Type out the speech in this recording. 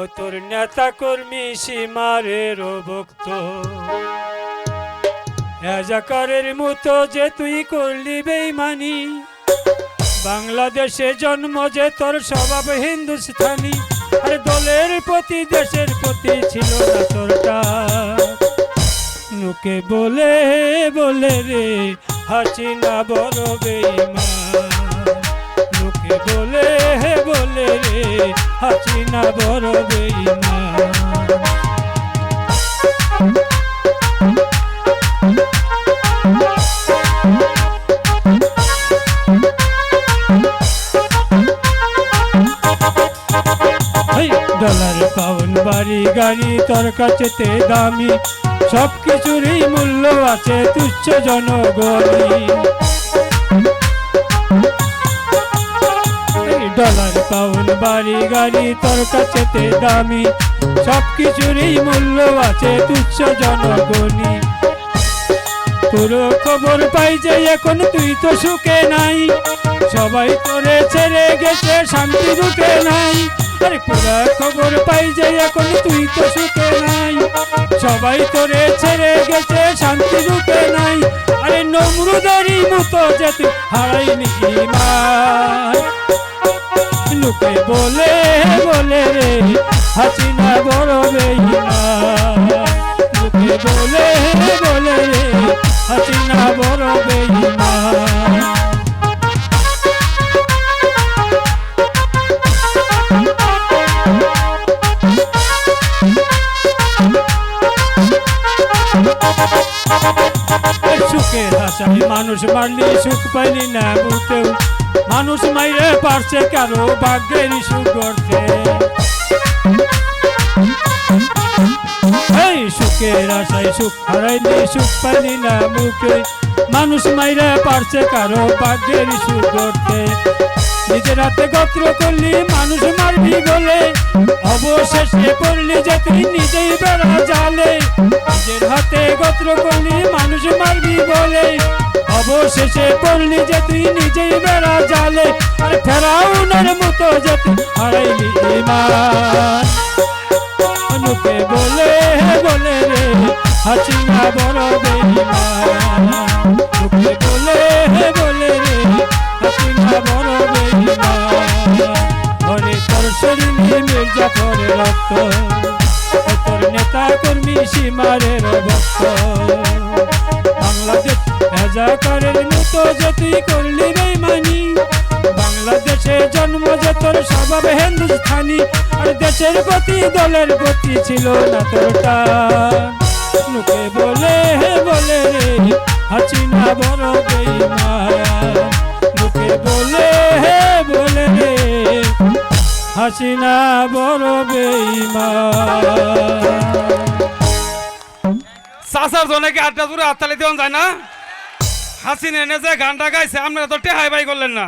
ও তোর নেতা কর্মী সীমারের ভক্ত রাজাকারের মতো যে তুই করলি বেইমানি। বাংলাদেশে জন্ম যে তোর স্বভাব হিন্দুস্থানি আর দলের প্রতি, দেশের প্রতি ছিল না তোরটা লোকে বলে বলে রে, হাসিনা বড় বেইমান। লোকে বলে বলে রে, হাসিনা বড় বাড়ি গাড়ি, তোর কাছেতে দামি সব কিছুরই মূল্য আছে তুচ্ছ জনগণী ডলার পাউন বাড়ি গাড়ি, তোর কাছেতে দামি সব কিছুরই মূল্য আছে তুচ্ছ জনগণী তোর খবর পাই যে এখন তুই তো সুখে নাই, সবাই তোরে ছেড়ে গেছে, শান্তি রুখে নাই। আরে খবর পাই যে এখন তুই তো সুখে নাই। সবাই তোরে ছেড়ে গেছে, শান্তি রুখে নাই। আরে নমরুদারি মতো যে তুই হারাইনি ইমান লোকে বলে বলে রে, হাসিনা বড় বেইমান লোকে বলে বলে রে, হাসিনা সুখের আশায় মানুষ, মারলি সুখ পাইলি না বুকেও মানুষ মাইরে পারছে কারও ভাগ্যের সুখ করতে এই সুখের আশায় সুখ হারাইলি সুখ পাইলি না মুখে মানুষ মাইরে পারছে কারও ভাগ্যের সুখ করতে নিজের হাতে গোত্র করলি, মানুষ মারবি বলে অবশেষে পড়লি যে তুই নিজেই বেড়া জালে। নিজের হাতে গোত্র করলি, মানুষ মারবি বলে। অবশেষে পড়লি যে তুই নিজেই বেড়া জালে, আর ফেরাউনের মতো যে তুই হারাইলি লোকে বলে বলে রে, হাসিনা বড় বেইমান বলে বলে রে বড় ঘরে তোর রক্ত। তোর নেতা কর্মী সীমারের ভক্ত। বাংলাদেশ রাজাকারের মতো যে তুই করলি বেইমানি বাংলাদেশে জন্ম যে তোর স্বভাব হিন্দুস্থানি দেশের প্রতি দলের প্রতি ছিল না তোরটা লোকে বলে, হে বলে রে, হাসিনা বড় লোকে হাসিনা বড় বেইমান চাচার কি আটটা জোরে হাততালি দেওয়া যায় না? হাসিনা এনে যে গানটা গাইছে, আপনারা তো টেহাই বাই করলেন না।